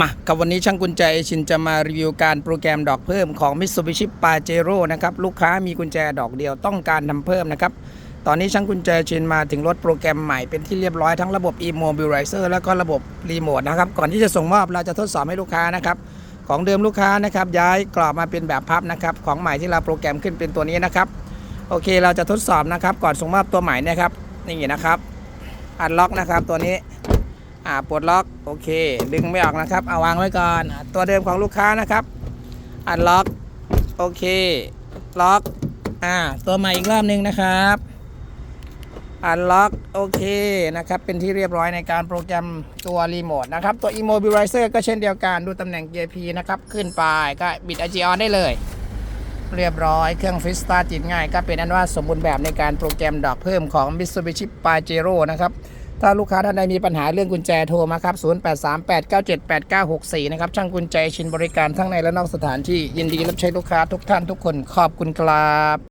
มากับวันนี้ช่างกุญแจชินจะมารีวิวการโปรแกรมดอกเพิ่มของ Mitsubishi Pajero นะครับลูกค้ามีกุญแจดอกเดียวต้องการทำเพิ่มนะครับ ตอนนี้ช่างกุญแจชินมาถึงรถโปรแกรมใหม่เป็นที่เรียบร้อยทั้งระบบ e-mobilizer แล้วก็ระบบรีโมทนะครับ ก่อนที่จะส่งมอบเราจะทดสอบให้ลูกค้านะครับ ของเดิมลูกค้านะครับย้ายกรอบมาเป็นแบบพับนะครับของใหม่ที่เราโปรแกรมขึ้นเป็นตัวนี้นะครับ โอเคเราจะทดสอบนะครับ ก่อนส่งมอบตัวใหม่นะครับนี่นะครับอันล็อกนะครับตัวนี้ อ่าปลดล็อกโอเค ดึงไม่ออกนะครับเอาวางไว้ก่อน ตัวเดิมของลูกค้านะครับ อันล็อกโอเคล็อกอ่าตัวใหม่อีกรอบหนึ่งนะครับอันล็อกโอเคนะครับ เป็นที่เรียบร้อยในการโปรแกรมตัวรีโมทนะครับ ตัว immobilizer ก็เช่นเดียวกันดูตำแหน่งเกียร์ P นะครับ ขึ้นไปก็บิด i g on ได้เลย เรียบร้อยเครื่องฟิสตาร์ติดง่าย ก็เป็นอันว่าสมบูรณ์แบบในการโปรแกรมดอกเพิ่มของ Mitsubishi Pajero นะครับ ถ้าลูกค้าท่านใดมีปัญหาเรื่องกุญแจโทรมาครับ0838978964 นะครับ ช่างกุญแจชินบริการทั้งในและนอกสถานที่ยินดีรับใช้ลูกค้าทุกท่านทุกคนขอบคุณครับ